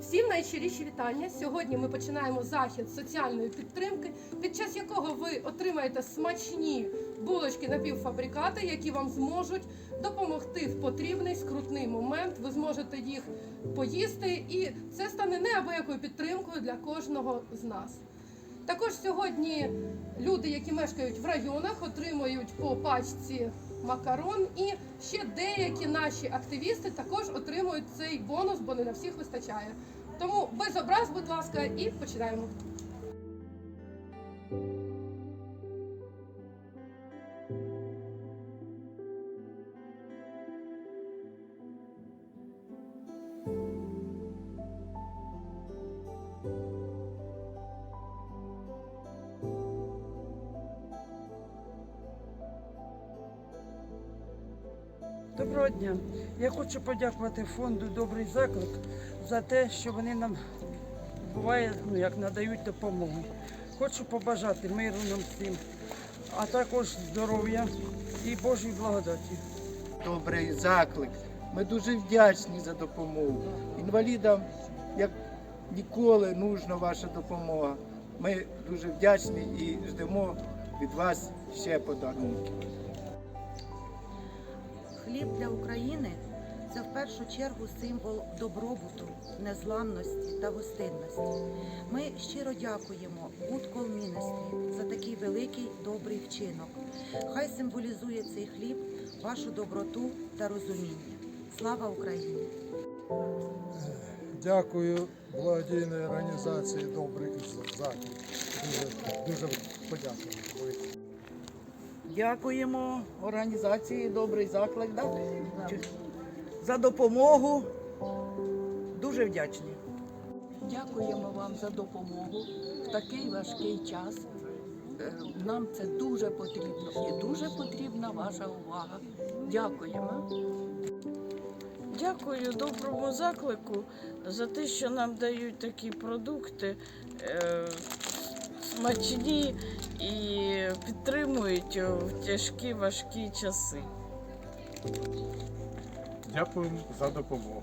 Всім найщиріші вітання. Сьогодні ми починаємо захід соціальної підтримки, під час якого ви отримаєте смачні булочки напівфабрикати, які вам зможуть допомогти в потрібний скрутний момент. Ви зможете їх поїсти, і це стане неабиякою підтримкою для кожного з нас. Також сьогодні люди, які мешкають в районах, отримують по пачці макарон, і ще деякі наші активісти також отримують цей бонус, бо не на всіх вистачає. Тому без образ, будь ласка, і починаємо. Доброго дня. Я хочу подякувати фонду Добрий заклик за те, що вони нам буває, ну як надають допомогу. Хочу побажати миру нам всім, а також здоров'я і Божої благодаті. добрий заклик. Ми дуже вдячні за допомогу. Інвалідам, як ніколи, нужна ваша допомога. Ми дуже вдячні і ждемо від вас ще подарунки. Хліб для України це в першу чергу символ добробуту, незламності та гостинності. Ми щиро дякуємо Good Ministry за такий великий добрий вчинок. Хай символізує цей хліб вашу доброту та розуміння. Слава Україні! Дякую благодійній організації Добрий заклик. Дуже, дуже подякую. Дякуємо організації Добрий заклик да? За допомогу. Дуже вдячні. Дякуємо вам за допомогу в такий важкий час. Е, Нам це дуже потрібно і дуже потрібна ваша увага. Дякуємо. Дякую доброму заклику за те, що нам дають такі продукти е, смачні і підтримують в тяжкі важкі часи. Дякую за допомогу.